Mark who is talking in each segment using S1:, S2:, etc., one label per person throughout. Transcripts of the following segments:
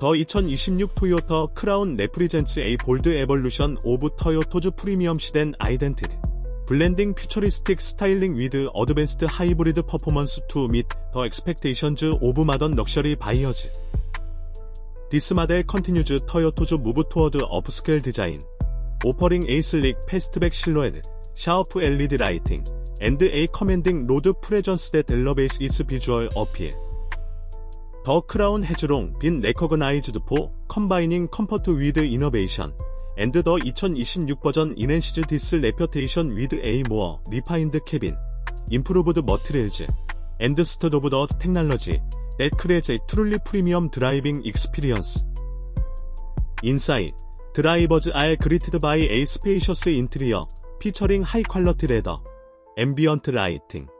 S1: 더 2026 토요타 크라운 레프리젠츠 A 볼드 에볼루션 오브 토요토즈 프리미엄 시덴 아이덴티티. 블렌딩 퓨처리스틱 스타일링 위드 어드밴스드 하이브리드 퍼포먼스 투밋더 엑스펙테이션즈 오브 마던 럭셔리 바이어즈. 디스 마델 컨티뉴즈 토요토즈 무브 투어드 업스케일 디자인. 오퍼링 A 슬릭 패스트백 실루엣. 샤워프 LED 라이팅. 앤드 A 커맨딩 로드 프레전스 댓 엘러베이스 이스 비주얼 어필 더 크라운 해즈롱 빈 레커그나이즈드 포 컴바이닝 컴퍼트 위드 이너베이션 앤드 더 2026 버전 인엔시즈 디스 레퍼테이션 위드 에이 모어 리파인드 캐빈 임프루브드 머티리얼즈 앤드 스터드 오브 더 테크놀로지 that creates a truly premium driving experience. Inside, drivers are greeted by a spacious interior featuring high quality leather, ambient lighting, and a large digital cockpit with dual screens designed to keep all essential information within easy reach. Toyota has also improved noise insulation, giving the sedan an exceptionally quiet, smooth ride. 퍼포먼스 이즈 웨어 더2026 크라운 트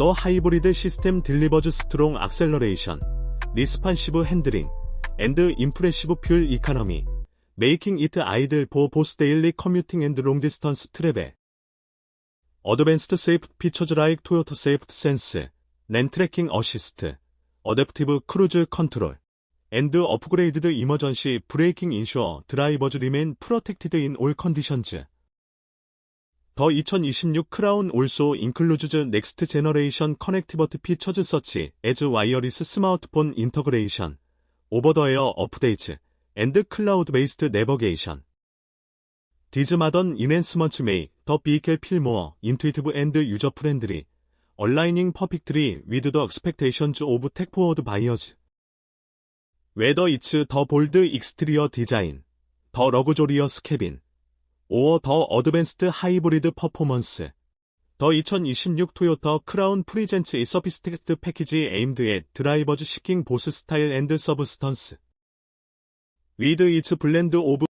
S1: 더 하이브리드 시스템 딜리버즈 스트롱 악셀러레이션 리스판시브 핸들링 앤드 임프레시브 퓨얼 이카노미 메이킹 이트 아이들 포 보스 데일리 커뮤팅 앤드 롱 디스턴스 트래벨 어드밴스드 세이프 피처즈 라이크 토요타 세이프 센스 랜 트래킹 어시스트, 어댑티브 크루즈 컨트롤, 앤드 업그레이드드 이머전시 브레이킹 인슈어 드라이버즈 리멘 프로텍티드 인 올 컨디션즈. 더 2026 크라운 올소 인클루즈즈 넥스트 제너레이션 커넥티버트 피처즈 서치 에즈 와이어리스 스마트폰 인터그레이션 오버 더 에어 업데이트 앤드 클라우드 베이스트 내버게이션 디즈 마던 인앤스먼츠 메이 더 비켈 필모어 인투이티브 앤드 유저 프렌드리 얼라이닝 퍼펙트리 위드 더 expectations 오브 택포워드 바이어즈 웨더 이츠 더 볼드 익스트리어 디자인 더 러그조리어스 캐빈 오어 더 어드밴스드 하이브리드 퍼포먼스. 더 2026 토요타 크라운 프리젠츠 이 서피스틱스 패키지 에임드 에 드라이버즈 시킹 보스 스타일 앤드 서브스턴스. 위드 이츠 블렌드 오브